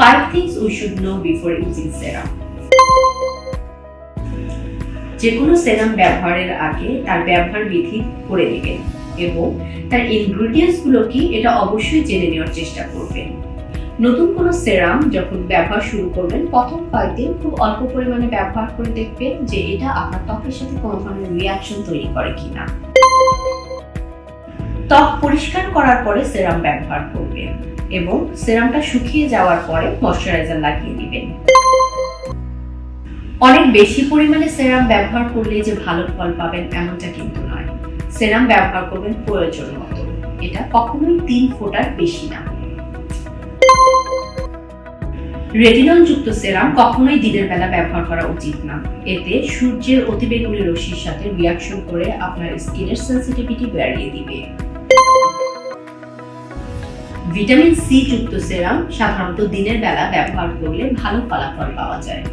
Five things we should know before using serum. যে কোনো সেরাম ব্যবহারের আগে তার ব্যবহার বিধি পড়ে নেবেন এবং তার ইনগ্রিডিয়েন্টসগুলো কি এটা অবশ্যই জেনে নেওয়ার চেষ্টা করবেন। নতুন কোনো সেরাম যখন ব্যবহার শুরু করবেন, প্রথম কয়েকদিন খুব অল্প পরিমাণে ব্যবহার করে দেখবেন যে এটা আপনার ত্বকের সাথে কোনো ধরনের রিয়াকশন তৈরি করে কিনা। ত্বক পরিষ্কার করার পরে সেরাম ব্যবহার করবেন। এবং সেরামটা শুকিয়ে যাওয়ার পরে ময়শ্চারাইজার লাগিয়ে দিবেন। অনেক বেশি পরিমাণে সেরাম ব্যবহার করলে যে ভালো ফল পাবেন এমনটা কিন্তু নয়। সেরাম ব্যবহার করবেন প্রয়োজন মতো। এটা কখনোই তিন ফোঁটার বেশি না। রেটিনল যুক্ত সেরাম কখনোই দিনের বেলা ব্যবহার করা উচিত না। এতে সূর্যের অতিবেগুনি রশ্মির সাথে রিয়াকশন করে আপনার স্কিনের সেন্সিটিভিটি বাড়িয়ে দিবে। ভিটামিন সি যুক্ত সেরাম সাধারণত দিনের বেলা ব্যবহার করলে ভালো ফলাফল পাওয়া যায়।